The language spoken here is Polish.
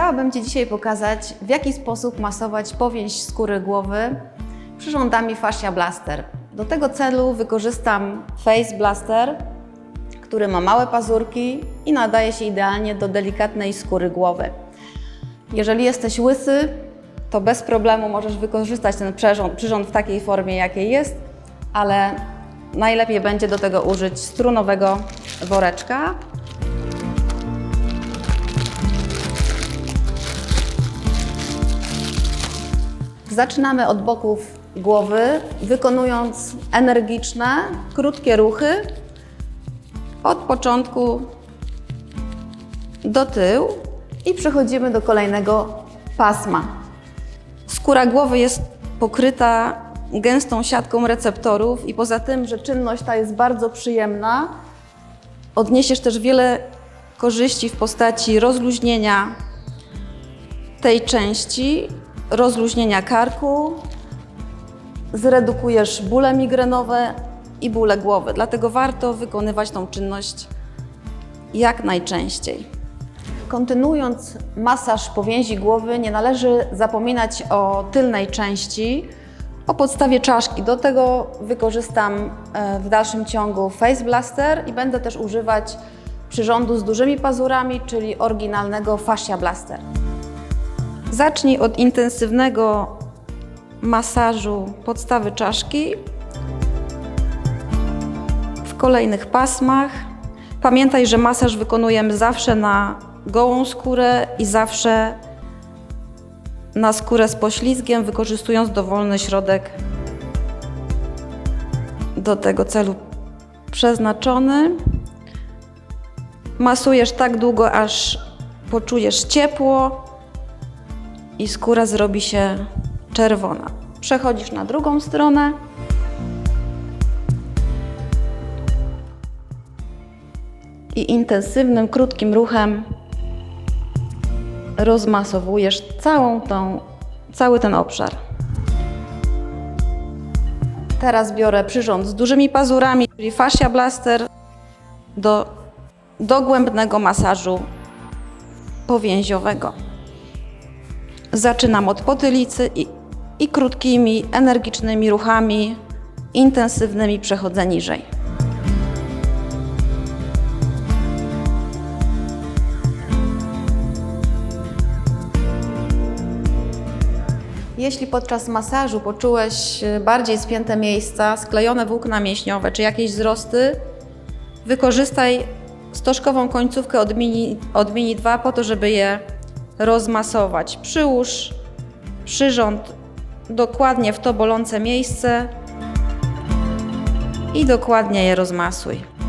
Chciałabym Ci dzisiaj pokazać, w jaki sposób masować powięź skóry głowy przyrządami Fascia Blaster. Do tego celu wykorzystam Face Blaster, który ma małe pazurki i nadaje się idealnie do delikatnej skóry głowy. Jeżeli jesteś łysy, to bez problemu możesz wykorzystać ten przyrząd, przyrząd w takiej formie, jakiej jest, ale najlepiej będzie do tego użyć strunowego woreczka. Zaczynamy od boków głowy, wykonując energiczne, krótkie ruchy od początku do tyłu i przechodzimy do kolejnego pasma. Skóra głowy jest pokryta gęstą siatką receptorów i poza tym, że czynność ta jest bardzo przyjemna, odniesiesz też wiele korzyści w postaci rozluźnienia tej części, rozluźnienia karku, zredukujesz bóle migrenowe i bóle głowy. Dlatego warto wykonywać tą czynność jak najczęściej. Kontynuując masaż powięzi głowy, nie należy zapominać o tylnej części, o podstawie czaszki. Do tego wykorzystam e, w dalszym ciągu Face Blaster i będę też używać przyrządu z dużymi pazurami, czyli oryginalnego Fascia Blaster. Zacznij od intensywnego masażu podstawy czaszki w kolejnych pasmach. Pamiętaj, że masaż wykonujemy zawsze na gołą skórę i zawsze na skórę z poślizgiem, wykorzystując dowolny środek do tego celu przeznaczony. Masujesz tak długo, aż poczujesz ciepło i skóra zrobi się czerwona. Przechodzisz na drugą stronę. I intensywnym, krótkim ruchem rozmasowujesz całą tą, cały ten obszar. Teraz biorę przyrząd z dużymi pazurami, czyli fascia blaster do dogłębnego masażu powięziowego. Zaczynam od potylicy i, i krótkimi, energicznymi ruchami, intensywnymi przechodzę niżej. Jeśli podczas masażu poczułeś e, bardziej spięte miejsca, sklejone włókna mięśniowe czy jakieś wzrosty, wykorzystaj stożkową końcówkę od mini, od mini 2 po to, żeby je rozmasować. Przyłóż przyrząd dokładnie w to bolące miejsce i dokładnie je rozmasuj.